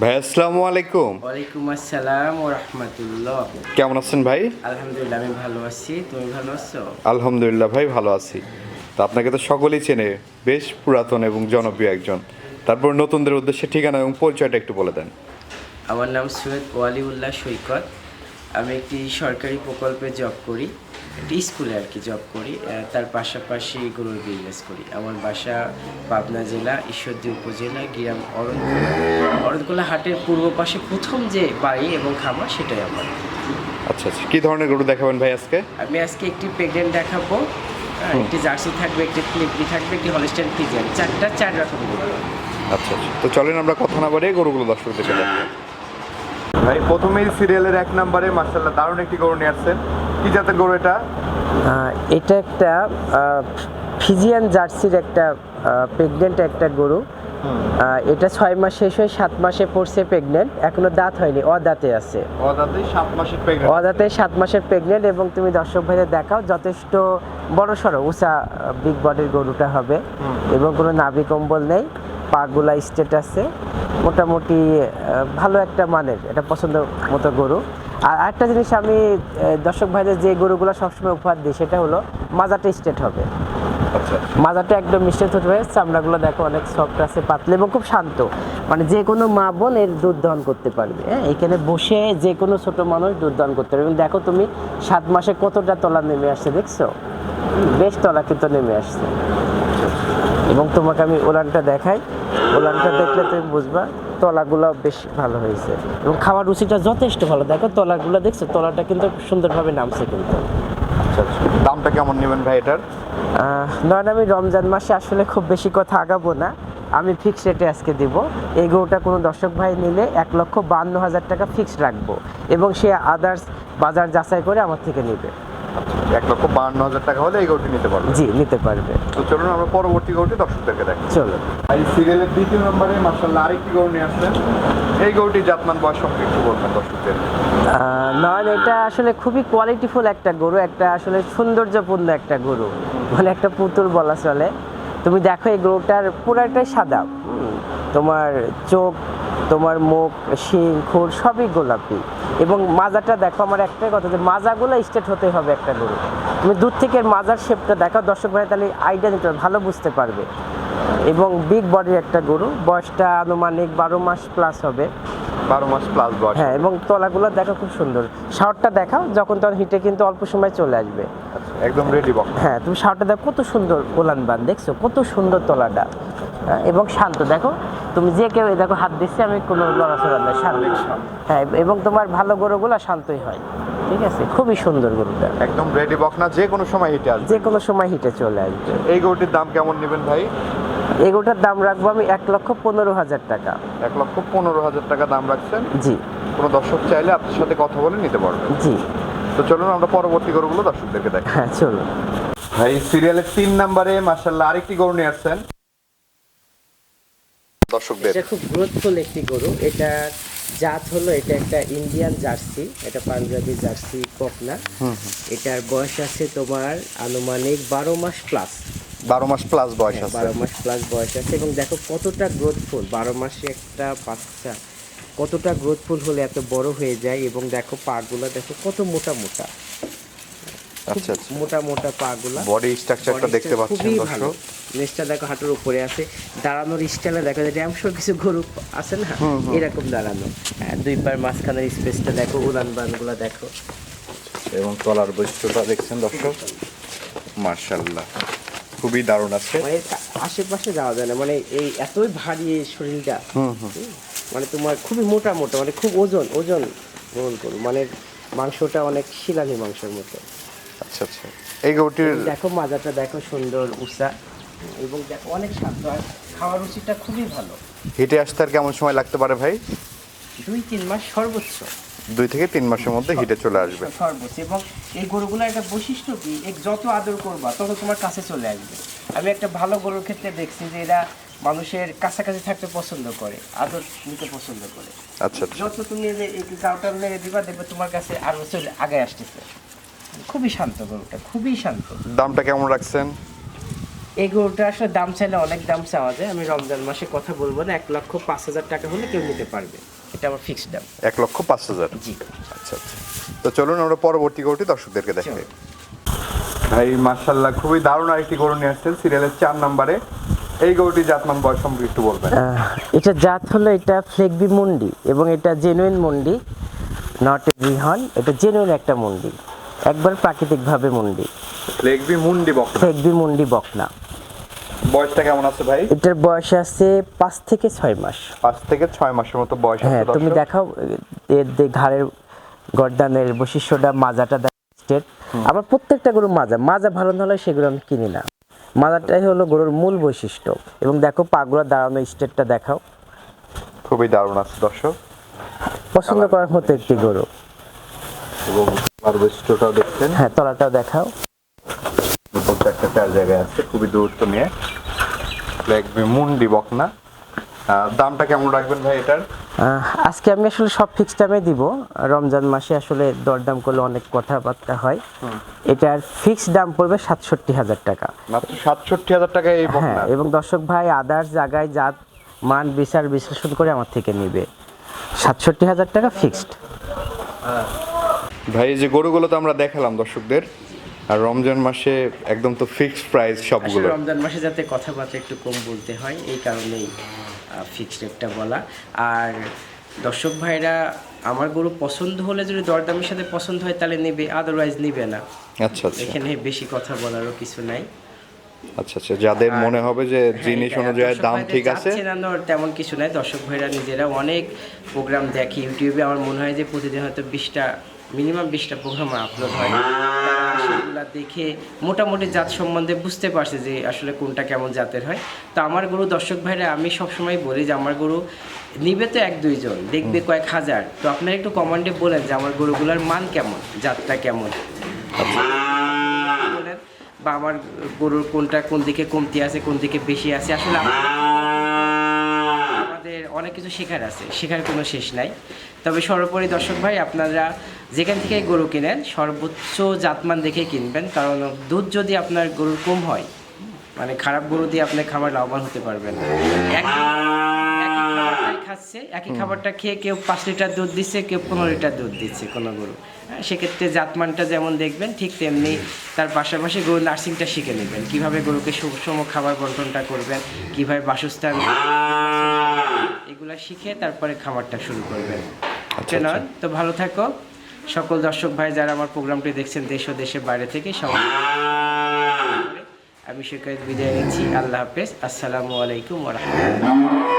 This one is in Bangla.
ভাই আসসালামু আলাইকুম। ওয়ালাইকুম আসসালাম ও রহমতুল্লাহ। কেমন আছেন ভাই? আলহামদুলিল্লাহ আমি ভালো আছি। তুমি ভালো আছো? আলহামদুলিল্লাহ ভাই ভালো আছি। তো আপনাকে তো সকলেই চেনে বেশ পুরাতন এবং জনপ্রিয় একজন। তারপর নতুনদের উদ্দেশ্যে ঠিকানা এবং পরিচয়টা একটু বলে দেন। আমার নাম সৈয়দ ওয়ালিউল্লাহ সৈকত। আমি একটি সরকারি প্রকল্পে জব করি একটি স্কুলে আর কি জব করি। তার পাশাপাশি গরুর বিজনেস করি। আমার বাসা পাবনা জেলা ঈশ্বরদী উপজেলা গ্রাম অরণকোলা অরণকোলা হাটের পূর্ব পাশে প্রথম যে বাড়ি এবং খামার সেটাই আমার। আচ্ছা আচ্ছা। কী ধরনের গরু দেখাবেন ভাই আজকে? আমি আজকে একটি প্রেগনেন্ট দেখাবো। হ্যাঁ, একটি জার্সি থাকবে একটি ফ্লিপি থাকবে একটি হলিস্টাইন ফিজিয়ান। চারটা চার রকম গরু। আচ্ছা আচ্ছা। তো চলেন আমরা কথা না বাড়িয়ে গরুগুলো দর্শক দেখে যাব ভাই প্রথমেই সিরিয়ালের এক নম্বরে মার্শাল্লাহ দারুণ একটি গরু নিয়ে আসছেন। কি জাতের গরু এটা? এটা একটা ফিজিয়ান জার্সির একটা প্রেগনেন্ট একটা গরু। এটা ছয় মাস শেষ হয়ে সাত মাসে পড়ছে প্রেগনেন্ট এখনও দাঁত হয়নি অদাঁতে আছে। অদাতে সাত মাসের প্রেগনেন্ট অদাঁতে সাত মাসের প্রেগনেন্ট এবং তুমি দর্শক ভাইদের দেখাও যথেষ্ট বড় সড়ো উঁচা বিগ বডির গরুটা হবে। এবং কোনো নাভি কম্বল নেই পাগুলা স্টেট আছে। মোটামুটি ভালো একটা মানের এটা পছন্দ মতো গরু। আর আরেকটা জিনিস আমি দর্শক ভাইদের যে গরুগুলো সবসময় উপহার দিই সেটা হলো মাজাটা স্টেট হবে। আচ্ছা। মাজাটা একদম মিষ্টি হতে হবে চামড়াগুলো দেখো অনেক সফট আছে পাতলা এবং খুব শান্ত। মানে যে কোনো মা বোন এর দুধ দহন করতে পারবে হ্যাঁ? এখানে বসে যে কোনো ছোট মানুষ দুধ দহন করতে পারবে। এবং দেখো তুমি সাত মাসে কতটা তলা নেমে আসছে দেখছ? বেশ তলা কিন্তু নেমে আসছে। এবং তোমাকে আমি ওলানটা দেখাই। ওলানটা দেখলে তুমি বুঝবা তলাগুলো বেশ ভালো হয়েছে। এবং খাওয়ার রুচিটা যথেষ্ট ভালো। দেখো তলাগুলো দেখছ? তলাটা কিন্তু সুন্দরভাবে নামছে কিন্তু। আচ্ছা আচ্ছা। দামটা কেমন নেবেন ভাই এটার? নয়ন, আমি রমজান মাসে আসলে খুব বেশি কথা আগাবো না। আমি ফিক্স রেটে আজকে দিব। এই গরুটা কোনো দর্শক ভাই নিলে এক লক্ষ বান্ন হাজার টাকা ফিক্সড রাখব এবং সে আদার্স বাজার যাচাই করে আমার থেকে নেবে। এক লক্ষ বাহান্ন হাজার টাকা হলে এই গরুটি নিতে পারবেন জি নিতে পারবে। তো চলুন আমরা পরবর্তী গরুটি দর্শকদেরকে দেখাই। চলো এই সিরিয়ালের দ্বিতীয় নম্বরে মার্শাল্লাহ আরেকটি গরু নিয়ে আসছেন এই গরুটি জাতমান বয়স সম্পর্কে একটু বলবেন দর্শকদের। নয়ন এটা আসলে খুবই কোয়ালিটিফুল একটা গরু একটা আসলে সৌন্দর্যপূর্ণ একটা গরু। মানে একটা পুতুল বলা চলে। তুমি দেখো এই গরুটার পুরাটাই সাদা। তোমার চোখ তোমার মুখ শিং খুর সবই গোলাপি। এবং মাজাটা দেখো আমার একটাই কথা যে মাজাগুলো স্টেট হতে হবে একটা গরু তুমি দূর থেকে মাজার শেপটা দেখো দর্শক ভাই তাহলে আইডিয়া নিতে ভালো বুঝতে পারবে। এবং বিগ বডির একটা গরু বয়সটা আনুমানিক বারো মাস প্লাস হবে। বারো মাস প্লাস বয়স। হ্যাঁ এবং তলাগুলো দেখো খুব সুন্দর। শাওয়ারটা দেখাও যখন তখন হিটে কিন্তু অল্প সময় চলে আসবে। আচ্ছা, একদম রেডি বক্স হ্যাঁ তুমি শাওয়ারটা দেখো কত সুন্দর ওলান বান দেখছ? কত সুন্দর তলাটা। এবং শান্ত। দেখো তুমি যে কেউ দেখো হাত দিচ্ছে আমি কোনো লড়াচড়া নেই শান্ত। হ্যাঁ এবং তোমার ভালো গরুগুলো শান্তই হয়। ঠিক আছে? খুবই সুন্দর গরুটা। একদম রেডি বক্স না যে কোনো সময় হিটে আসবে। যে কোনো সময় হিটে চলে আসবে। এই গরুটির দাম কেমন নেবেন ভাই? এগুলোটার দাম রাখব আমি এক লক্ষ পনেরো হাজার টাকা। এক লক্ষ পনেরো হাজার টাকা দাম রাখছেন? জি। কোনো দর্শক চাইলে আপনার সাথে কথা বলে নিতে পারবেন জি। তো চলুন আমরা পরবর্তী গরুগুলো দর্শকদেরকে দেখাই। হ্যাঁ চলুন। ভাই সিরিয়ালের তিন নম্বরে মার্শাল্লাহ আরেকটি গরু নিয়ে আসছেন। দর্শকদের। এটা খুব গ্রোথফুল একটি গরু। এটা জাত হলো এটা একটা ইন্ডিয়ান জার্সি এটা পাঞ্জাবি জার্সি কোকনা। এটার বয়স আছে তোমার আনুমানিক বারো মাস প্লাস বারো মাস প্লাস বয়স আছে। বারো মাস প্লাস বয়স আছে। এবং দেখো কতটা গ্রোথফুল বারো মাসে একটা বাচ্চা কতটা গ্রোথফুল হলে এত বড় হয়ে যায়। এবং দেখো পাগুলা দেখো কত মোটা মোটা। আচ্ছা আচ্ছা। মোটা মোটা পাগুলা। বডি স্ট্রাকচারটা দেখতে পাচ্ছেন দর্শক। দেখো হাঁটুর উপরে আছে। দাঁড়ানোর স্টাইলে দেখো যে ড্যামশোর কিছু গরু আছে না এরকম দাঁড়ানো। হ্যাঁ, দুই মাঝখানের স্পেসটা দেখো উলান বানগুলো দেখো। এবং তলার বৈশিষ্ট্যটা দেখছেন দর্শক? মার্শাল্লাহ খুবই দারুণ আছে। মানে আশেপাশে যাওয়া যায় না। মানে এই এতই ভারী এই শরীরটা। মানে তোমার খুবই মোটা মোটা মানে খুব ওজন ওজন গ্রহণ করো। মানে মাংসটা অনেক শিলানি মাংসের মতো। আচ্ছা আচ্ছা। এই গরুটির দেখো মাজাটা দেখো সুন্দর উষা। এবং দেখো অনেক শান্ত আর খাওয়ার রুচিটা খুবই ভালো। হিটে আসতে আর কেমন সময় লাগতে পারে ভাই? দুই তিন মাস সর্বোচ্চ। দুই থেকে তিন মাসের মধ্যে হিটে চলে আসবে। সর্বোচ্চ। এবং এই গরুগুলোর একটা বৈশিষ্ট্য কি? এক যত আদর করবা তত তোমার কাছে চলে আসবে। আমি একটা ভালো গরুর ক্ষেত্রে দেখছি যে এরা মানুষের কাছাকাছি থাকতে পছন্দ করে আদর নিতে পছন্দ করে। আচ্ছা আচ্ছা। যত তুমি এই গাওটা লেগে দিবা দেখবে তোমার কাছে আরও চলে আগে আসতেছে। খুবই শান্ত গরুটা খুবই শান্ত। দামটা কেমন রাখছেন? এই গরুটা আসলে দাম চাইলে অনেক দাম চাওয়া যায়। আমি রমজান মাসে কথা বলব না এক লক্ষ পাঁচ হাজার টাকা হলে কেউ নিতে পারবে। এটা আমার ফিক্সড দাম। এক লক্ষ পাঁচ হাজার? জি। আচ্ছা আচ্ছা। তো চলুন আমরা পরবর্তী গরুটি দর্শকদেরকে দেখাই ভাই মার্শাল্লাহ খুবই দারুণ আরেকটি গরু নিয়ে আসছেন সিরিয়ালের চার নম্বরে। এই গরুটি জাতমান বয়স সম্পর্কে একটু বলবেন। এটা জাত হলো এটা ফ্লেগবি মুন্ডি এবং এটা জেনুইন মুন্ডি নট এ বিহন এটা জেনুইন একটা মুন্ডি। একবার প্রাকৃতিকভাবে মুন্ডি। লেগবি মুন্ডি বক্তা ফ্লেগবি মুন্ডি বকনা। বয়সটা কেমন আছে ভাই? এটার বয়স আছে পাঁচ থেকে ছয় মাস। পাঁচ থেকে ছয় মাসের মতো বয়স হ্যাঁ তুমি। দেখাও এর যে ঘাড়ের গর্দানের বৈশিষ্ট্যটা মাজাটা স্টেট। আবার প্রত্যেকটা গরুর মাজা মাজা ভালো না হলে সেগুলো আমি কিনি না। মাজাটাই হলো গরুর মূল বৈশিষ্ট্য। এবং দেখো পাগুলা দাঁড়ানো স্টেটটা দেখাও। খুবই দারুণ আছে দর্শক। পছন্দ করার মতো একটি গরু। এবং হারভেস্টটাও দেখছেন। হ্যাঁ তলাটাও দেখাও। একটা চার জায়গায় আছে খুবই দূরত্ব নিয়ে। লেগবি মুন্ডি বকনা। দামটা কেমন রাখবেন ভাই এটার? আজকে আমি আসলে সব ফিক্স দামে দিব। রমজান মাসে আসলে দরদাম করলে অনেক কথাবার্তা হয়। এটার ফিক্স দাম পড়বে সাতষট্টি হাজার টাকা। সাতষট্টি হাজার টাকা হ্যাঁ এবং দর্শক ভাই আদার্স জায়গায় জাত মান বিচার বিশ্লেষণ করে আমার থেকে নেবে। সাতষট্টি হাজার টাকা ফিক্সড ভাই এই যে গরুগুলো তো আমরা দেখালাম দর্শকদের আর রমজান মাসে একদম তো ফিক্সড প্রাইস সবগুলো। রমজান মাসে যাতে কথাবার্তা একটু কম বলতে হয় এই কারণেই ফিক্সড রেটটা বলা। আর দর্শক ভাইরা আমার গরু পছন্দ হলে যদি দরদামের সাথে পছন্দ হয় তাহলে নেবে আদারওয়াইজ নেবে না। আচ্ছা আচ্ছা। এখানে বেশি কথা বলারও কিছু নাই। আচ্ছা আচ্ছা যাদের মনে হবে যে জিনিস হ্যাঁ, অনুযায়ী দাম ঠিক আছে। তেমন কিছু নাই। দর্শক ভাইরা নিজেরা অনেক প্রোগ্রাম দেখে ইউটিউবে আমার মনে হয় যে প্রতিদিন হয়তো বিশটা মিনিমাম বিশটা প্রোগ্রাম আপলোড হয়। সেগুলা দেখে মোটামুটি জাত সম্বন্ধে বুঝতে পারছে যে আসলে কোনটা কেমন জাতের হয়। তো আমার গরু দর্শক ভাইরা আমি সবসময় বলি যে আমার গরু নিবে তো এক দুইজন দেখবে কয়েক হাজার। তো আপনারা একটু কমেন্টে বলেন যে আমার গরুগুলোর মান কেমন জাতটা কেমন। বলেন বা আমার গরুর কোনটা কোন দিকে কমতি আছে কোন দিকে বেশি আছে। আসলে অনেক কিছু শেখার আছে শেখার কোনো শেষ নাই। তবে সর্বোপরি দর্শক ভাই আপনারা যেখান থেকে গরু কিনেন সর্বোচ্চ জাতমান দেখে কিনবেন কারণ দুধ যদি আপনার গরুর কম হয় মানে খারাপ গরু দিয়ে আপনি খাবার লাভবান হতে পারবেন। খাচ্ছে একই খাবারটা খেয়ে কেউ পাঁচ লিটার দুধ দিচ্ছে কেউ পনেরো লিটার দুধ দিচ্ছে কোনো গরু। হ্যাঁ, সেক্ষেত্রে জাতমানটা যেমন দেখবেন ঠিক তেমনি তার পাশাপাশি গরু নার্সিংটা শিখে নেবেন। কীভাবে গরুকে সুষম খাবার বন্টনটা করবেন কীভাবে বাসস্থান এগুলা শিখে তারপরে খাবারটা শুরু করবেন। আচ্ছা, নয় তো ভালো থাকো। সকল দর্শক ভাই যারা আমার প্রোগ্রামটি দেখছেন দেশ ও দেশের বাইরে থেকে সবাই আমি শেখায় বিদায় নিচ্ছি। আল্লাহ হাফেজ। আসসালামু আলাইকুম ওরহামতুল্লাহ